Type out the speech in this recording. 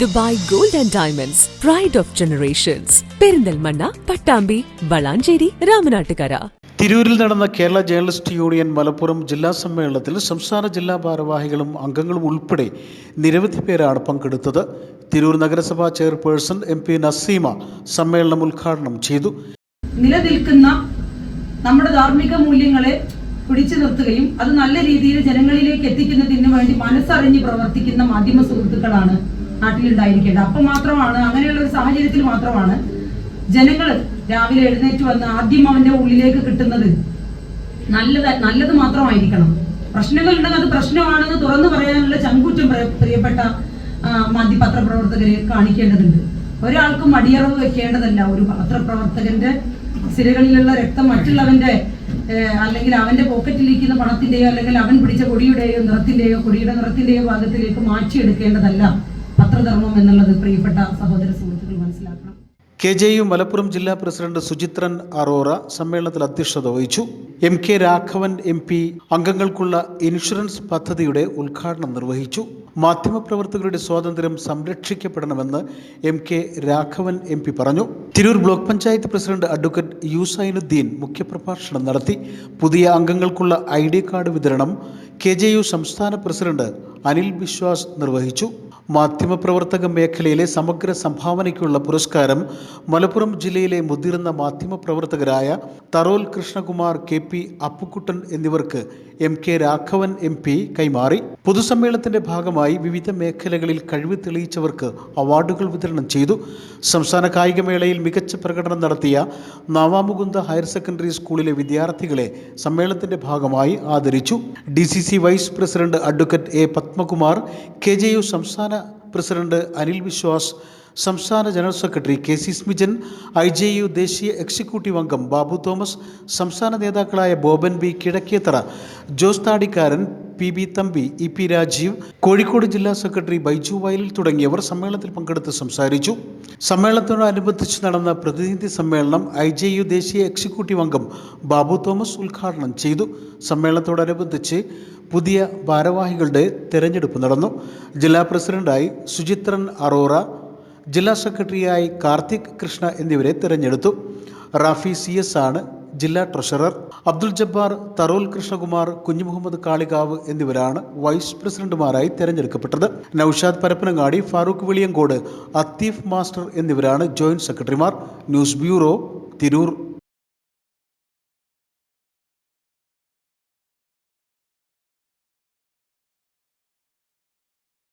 Dubai gold and diamonds pride of generations Perinthalmanna Pattambi Valanchery Ramanattukara. തിരൂരിൽ നടന്ന Kerala journalist union Malappuram ജില്ലാ സമ്മേളനത്തിൽ സംസ്ഥാന ജില്ലാ ഭാരവാഹികളും അംഗങ്ങളും ഉൾപ്പെടെ നിരവധി പേരാണ് പങ്കെടുത്തത്. തിരൂർ നഗരസഭാ ചെയർപേഴ്സൺ എം പി നസീമ സമ്മേളനം ഉദ്ഘാടനം ചെയ്തു. നിലനിൽക്കുന്ന നമ്മുടെ ധാർമ്മിക മൂല്യങ്ങളെ പിടിച്ചു നിർത്തുകയും അത് നല്ല രീതിയിൽ ജനങ്ങളിലേക്ക് എത്തിക്കുന്നതിന് വേണ്ടി മനസ്സറിഞ്ഞ് പ്രവർത്തിക്കുന്ന മാധ്യമ സുഹൃത്തുക്കളാണ് നാട്ടിലുണ്ടായിരിക്കേണ്ടത്. അപ്പം മാത്രമാണ് അങ്ങനെയുള്ള ഒരു സാഹചര്യത്തിൽ മാത്രമാണ് ജനങ്ങൾ രാവിലെ എഴുന്നേറ്റ് വന്ന് ആദ്യം അവന്റെ ഉള്ളിലേക്ക് കിട്ടുന്നത് നല്ലത് നല്ലത് മാത്രമായിരിക്കണം. പ്രശ്നങ്ങൾ ഉണ്ടെങ്കിൽ അത് പ്രശ്നമാണെന്ന് തുറന്നു പറയാനുള്ള ചങ്കൂറ്റം പ്രിയപ്പെട്ട മാധ്യ പത്രപ്രവർത്തകരെ കാണിക്കേണ്ടതുണ്ട്. ഒരാൾക്കും അടിയറവ് വെക്കേണ്ടതല്ല. ഒരു പത്രപ്രവർത്തകന്റെ സിരകളിലുള്ള രക്തം മറ്റുള്ളവന്റെ അല്ലെങ്കിൽ അവന്റെ പോക്കറ്റിലിരിക്കുന്ന പണത്തിന്റെയോ അല്ലെങ്കിൽ അവൻ പിടിച്ച കൊടിയുടെയോ നിറത്തിന്റെയോ കൊടിയുടെ നിറത്തിന്റെയോ ഭാഗത്തിലേക്ക് മാറ്റിയെടുക്കേണ്ടതല്ല. പത്രധർമ്മം എന്നുള്ളത് പ്രിയപ്പെട്ട സഹോദര സുഹൃത്തുക്കൾ മനസ്സിലാക്കണം. കെ ജെ യു മലപ്പുറം ജില്ലാ പ്രസിഡന്റ് സുചിത്രൻ അറോറ സമ്മേളനത്തിൽ അധ്യക്ഷത വഹിച്ചു. M K Raghavan M P അംഗങ്ങൾക്കുള്ള insurance പദ്ധതിയുടെ ഉദ്ഘാടനം നിർവഹിച്ചു. മാധ്യമപ്രവർത്തകരുടെ സ്വാതന്ത്ര്യം സംരക്ഷിക്കപ്പെടണമെന്ന് M K Raghavan M P പറഞ്ഞു. Tirur block panchayat president advocate Yusainuddin മുഖ്യപ്രഭാഷണം നടത്തി. പുതിയ അംഗങ്ങൾക്കുള്ള ഐ ഡി കാർഡ് വിതരണം കെ ജെ യു സംസ്ഥാന പ്രസിഡന്റ് അനിൽ ബിശ്വാസ് നിർവഹിച്ചു. മാധ്യമപ്രവർത്തക മേഖലയിലെ സമഗ്ര സംഭാവനയ്ക്കുള്ള പുരസ്കാരം മലപ്പുറം ജില്ലയിലെ മുതിർന്ന മാധ്യമപ്രവർത്തകരായ തറോൽ കൃഷ്ണകുമാർ കെ പി അപ്പുക്കുട്ടൻ എന്നിവർക്ക് എം കെ രാഘവൻ എം കൈമാറി. പൊതുസമ്മേളനത്തിന്റെ ഭാഗമായി വിവിധ മേഖലകളിൽ കഴിവ് തെളിയിച്ചവർക്ക് അവാർഡുകൾ വിതരണം ചെയ്തു. സംസ്ഥാന കായികമേളയിൽ മികച്ച പ്രകടനം നടത്തിയ നവാമുകുന്ദ ഹയർ സെക്കൻഡറി സ്കൂളിലെ വിദ്യാർത്ഥികളെ സമ്മേളനത്തിന്റെ ഭാഗമായി ആദരിച്ചു. D vice president advocate A Padmakumar K സംസ്ഥാന പ്രസിഡന്റ് അനിൽ വിശ്വാസ് സംസ്ഥാന general secretary K C Smijan I J U ദേശീയ എക്സിക്യൂട്ടീവ് അംഗം ബാബു തോമസ് സംസ്ഥാന നേതാക്കളായ Boban B Kizhakkethara Jose Thadikkaran P B Thampi E P Rajeev Kozhikode ജില്ലാ സെക്രട്ടറി ബൈജു വയലിൽ തുടങ്ങിയവർ സമ്മേളനത്തിൽ പങ്കെടുത്ത് സംസാരിച്ചു. സമ്മേളനത്തോടനുബന്ധിച്ച് നടന്ന പ്രതിനിധി സമ്മേളനം ഐ ജെ യു ദേശീയ എക്സിക്യൂട്ടീവ് അംഗം ബാബു തോമസ് ഉദ്ഘാടനം ചെയ്തു. സമ്മേളനത്തോടനുബന്ധിച്ച് പുതിയ ഭാരവാഹികളുടെ തെരഞ്ഞെടുപ്പ് നടന്നു. ജില്ലാ പ്രസിഡന്റായി സുചിത്രൻ അറോറ ജില്ലാ സെക്രട്ടറിയായി കാർത്തിക് കൃഷ്ണ എന്നിവരെ തെരഞ്ഞെടുത്തു. റാഫി സി എസ് ആണ് ജില്ലാ ട്രഷറർ അബ്ദുൾ ജബ്ബാർ തറോൽ കൃഷ്ണകുമാർ കുഞ്ഞുമുഹമ്മദ് കാളികാവ് എന്നിവരാണ് വൈസ് പ്രസിഡന്റുമാരായി തെരഞ്ഞെടുക്കപ്പെട്ടത്. നൌഷാദ് പരപ്പനങ്ങാടി ഫാറൂഖ് വെളിയങ്കോട് അത്തീഫ് മാസ്റ്റർ എന്നിവരാണ് ജോയിന്റ് സെക്രട്ടറിമാർ. News bureau Tirur.